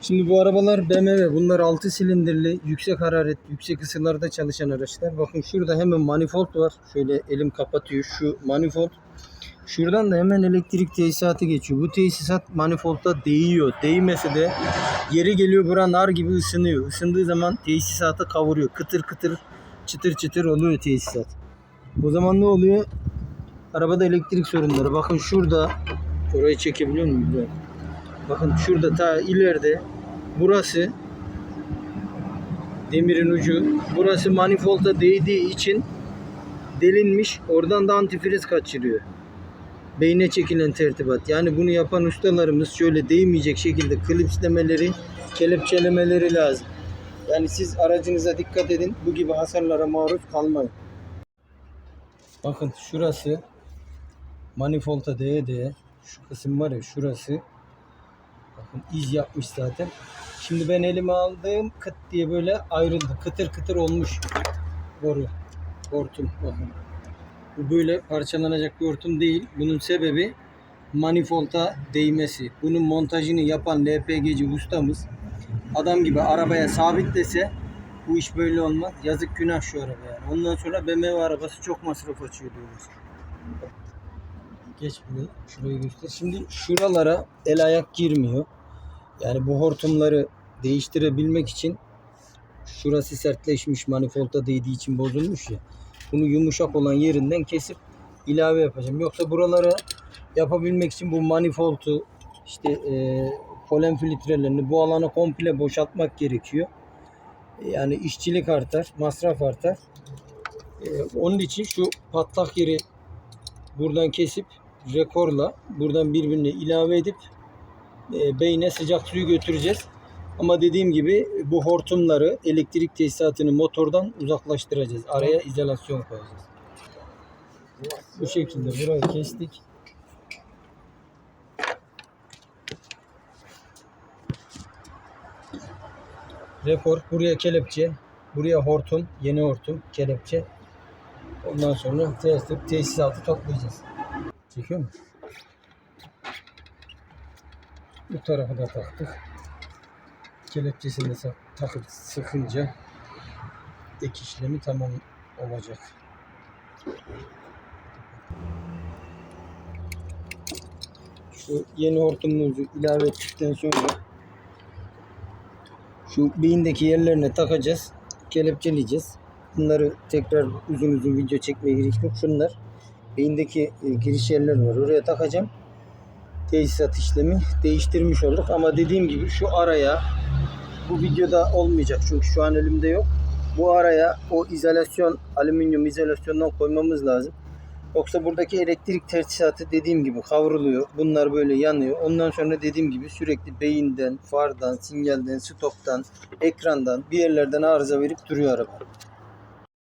Şimdi bu arabalar BMW. Bunlar 6 silindirli, yüksek hararet, yüksek ısılarda çalışan araçlar. Bakın şurada hemen manifold var. Şöyle elim kapatıyor şu manifold. Şuradan da hemen elektrik tesisatı geçiyor. Bu tesisat manifolda değiyor. Değmese de yeri geliyor bura nar gibi ısınıyor. Isındığı zaman tesisatı kavuruyor. Kıtır kıtır çıtır çıtır oluyor tesisat. O zaman ne oluyor? Arabada elektrik sorunları. Bakın şurada orayı çekebiliyor muyum? Bakın şurada ta ileride burası demirin ucu. Burası manifolda değdiği için delinmiş. Oradan da antifriz kaçırıyor. Beyne çekilen tertibat. Yani bunu yapan ustalarımız şöyle değmeyecek şekilde klipslemeleri, kelepçelemeleri lazım. Yani siz aracınıza dikkat edin. Bu gibi hasarlara maruz kalmayın. Bakın şurası manifolda değe değe şu kısım var ya şurası bakın iz yapmış zaten. Şimdi ben elime aldığım kıt diye böyle ayrıldı. Kıtır kıtır olmuş boru. Hortum bakın. Bu böyle parçalanacak bir hortum değil. Bunun sebebi manifolda değmesi. Bunun montajını yapan LPG'ci ustamız adam gibi arabaya sabitlese bu iş böyle olmaz. Yazık günah şu araba yani. Ondan sonra BMW arabası çok masraf açıyor diyorlar. Geç burayı. Şurayı göster. Şimdi şuralara el ayak girmiyor. Yani bu hortumları değiştirebilmek için şurası sertleşmiş manifolda değdiği için bozulmuş ya. Bunu yumuşak olan yerinden kesip ilave yapacağım. Yoksa buralara yapabilmek için bu manifoldu işte e, polen filtrelerini bu alana komple boşaltmak gerekiyor. Yani işçilik artar, masraf artar. E, onun için şu patlak yeri buradan kesip rekorla buradan birbirine ilave edip e, beyne sıcak suyu götüreceğiz. Ama dediğim gibi bu hortumları elektrik tesisatını motordan uzaklaştıracağız. Araya izolasyon koyacağız. Bu şekilde burayı kestik. Rekor buraya kelepçe, buraya hortum, yeni hortum, kelepçe. Ondan sonra tesisat, tesisatı toplayacağız. Çekiyor mu? Bu tarafı da taktık. Kelepçesini de takıp sıkınca ek işlemi tamam olacak. Şu yeni hortumumuzu ilave ettikten sonra şu beyindeki yerlerine takacağız. Kelepçeleyeceğiz. Bunları tekrar uzun uzun video çekmeye gerek yok. Şunlar beyindeki e, giriş yerleri var. Oraya takacağım. Tesisat işlemi değiştirmiş olduk. Ama dediğim gibi şu araya bu videoda olmayacak çünkü şu an elimde yok. Bu araya o izolasyon, alüminyum izolasyondan koymamız lazım. Yoksa buradaki elektrik tesisatı dediğim gibi kavruluyor. Bunlar böyle yanıyor. Ondan sonra dediğim gibi sürekli beyinden, fardan, sinyalden, stoptan, ekrandan bir yerlerden arıza verip duruyor araba.